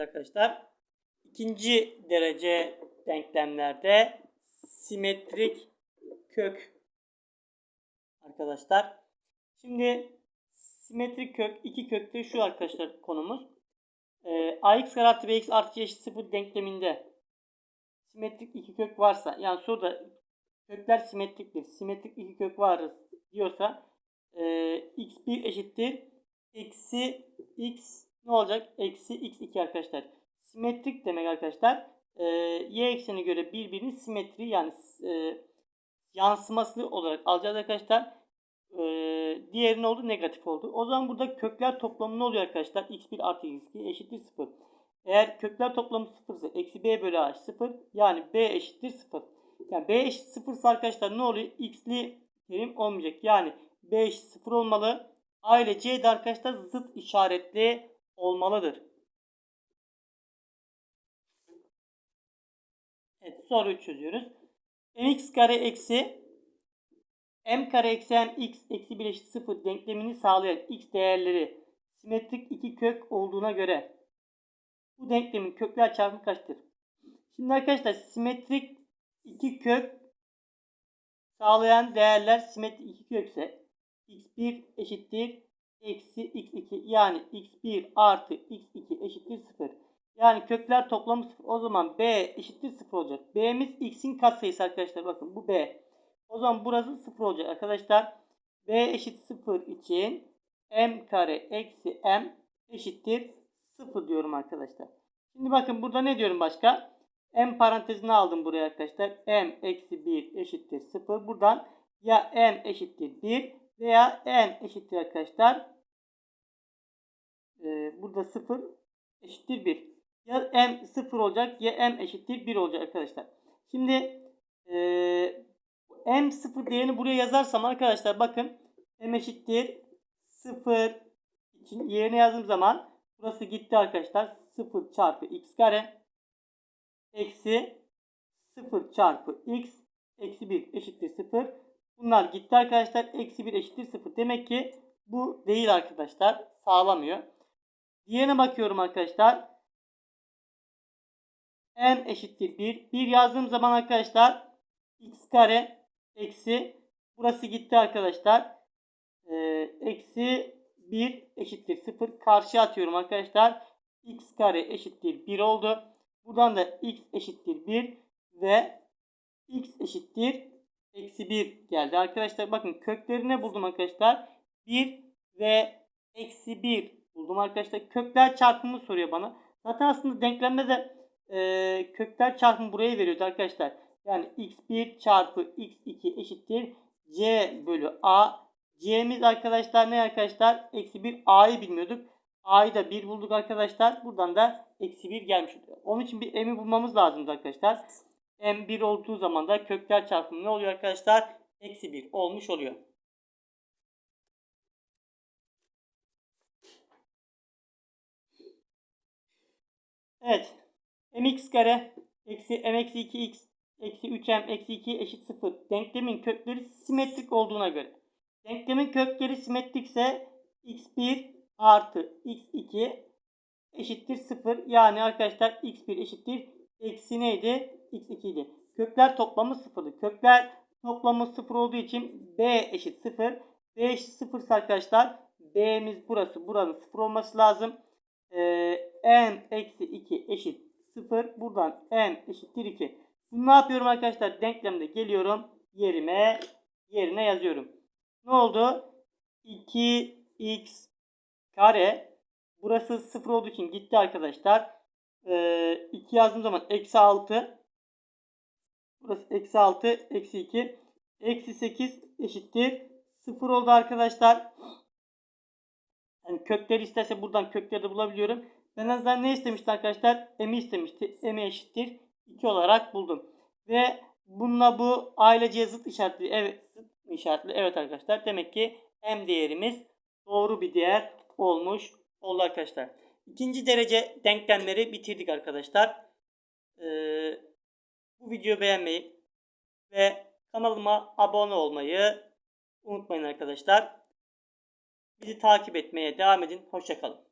arkadaşlar. İkinci derece denklemlerde simetrik kök arkadaşlar. Şimdi simetrik kök iki kökte şu arkadaşlar konumuz. Ee, ax kare artı bx artı c eşit 0 denkleminde simetrik iki kök varsa yani soruda kökler simetriktir. Simetrik iki kök var diyorsa e, x1 eşittir eksi x ne olacak? Eksi x2 arkadaşlar. Simetrik demek arkadaşlar. E, y ekseni göre birbirinin simetri yani e, yansıması olarak alacağız arkadaşlar. E, diğeri ne oldu? Negatif oldu. O zaman burada kökler toplamı ne oluyor arkadaşlar? x1 artı x2 eşittir 0. Eğer kökler toplamı 0 ise eksi b bölü a 0 yani b eşittir 0. Yani b eşit 0 ise arkadaşlar ne oluyor? x'li terim olmayacak. Yani b eşit 0 olmalı. A ile C de arkadaşlar zıt işaretli olmalıdır. Evet soruyu çözüyoruz. mx kare eksi m kare eksi m x eksi 1 eşit 0 denklemini sağlayan x değerleri simetrik iki kök olduğuna göre bu denklemin kökler çarpımı kaçtır? Şimdi arkadaşlar simetrik iki kök sağlayan değerler simetrik iki kökse x1 eşittir eksi x2 yani x1 artı x2 eşittir 0. Yani kökler toplamı 0. O zaman b eşittir 0 olacak. b'miz x'in katsayısı arkadaşlar. Bakın bu b. O zaman burası 0 olacak arkadaşlar. b eşit 0 için m kare eksi m eşittir 0 diyorum arkadaşlar. Şimdi bakın burada ne diyorum başka? m parantezine aldım buraya arkadaşlar. m eksi 1 eşittir 0. Buradan ya m eşittir 1 veya n eşittir arkadaşlar. Ee, burada 0 eşittir 1. Ya m 0 olacak ya m eşittir 1 olacak arkadaşlar. Şimdi e, m 0 değerini buraya yazarsam arkadaşlar bakın m eşittir 0 için yerine yazdığım zaman burası gitti arkadaşlar. 0 çarpı x kare eksi 0 çarpı x eksi 1 eşittir 0. Bunlar gitti arkadaşlar. Eksi 1 eşittir 0. Demek ki bu değil arkadaşlar. Sağlamıyor. Diğerine bakıyorum arkadaşlar. m eşittir 1. 1 yazdığım zaman arkadaşlar x kare eksi burası gitti arkadaşlar. Ee, eksi 1 eşittir 0. Karşıya atıyorum arkadaşlar. x kare eşittir 1 oldu. Buradan da x eşittir 1 ve x eşittir eksi 1 geldi. Arkadaşlar bakın köklerini buldum arkadaşlar. 1 ve eksi 1 buldum arkadaşlar. Kökler çarpımı soruyor bana. Zaten aslında denklemde de e, kökler çarpımı buraya veriyordu arkadaşlar. Yani x1 çarpı x2 eşittir c bölü a. c'miz arkadaşlar ne arkadaşlar? Eksi 1 a'yı bilmiyorduk. a'yı da 1 bulduk arkadaşlar. Buradan da eksi 1 gelmiş oluyor. Onun için bir m'i bulmamız lazımdı arkadaşlar m 1 olduğu zaman da kökler çarpımı ne oluyor arkadaşlar? Eksi 1 olmuş oluyor. Evet. mx kare eksi m eksi 2x eksi 3m eksi 2 eşit 0. Denklemin kökleri simetrik olduğuna göre. Denklemin kökleri simetrikse x1 artı x2 eşittir 0. Yani arkadaşlar x1 eşittir eksi neydi? x2 idi. Kökler toplamı 0'dı. Kökler toplamı 0 olduğu için b eşit 0. b eşit 0 ise arkadaşlar b'miz burası. Buranın 0 olması lazım. Ee, n eksi 2 eşit 0. Buradan n eşittir 2. Bunu ne yapıyorum arkadaşlar? Denklemde geliyorum. Yerime yerine yazıyorum. Ne oldu? 2x kare burası 0 olduğu için gitti arkadaşlar. Ee, 2 yazdığım zaman eksi 6 Burası eksi 6 eksi 2. Eksi 8 eşittir. 0 oldu arkadaşlar. Yani kökleri isterse buradan kökleri de bulabiliyorum. Ben azından ne istemişti arkadaşlar? M'i istemişti. M eşittir. 2 olarak buldum. Ve bununla bu ailece zıt işaretli. Evet zıt işaretli. Evet arkadaşlar. Demek ki M değerimiz doğru bir değer olmuş oldu arkadaşlar. İkinci derece denklemleri bitirdik arkadaşlar. Ee, bu videoyu beğenmeyi ve kanalıma abone olmayı unutmayın arkadaşlar. Bizi takip etmeye devam edin. Hoşçakalın.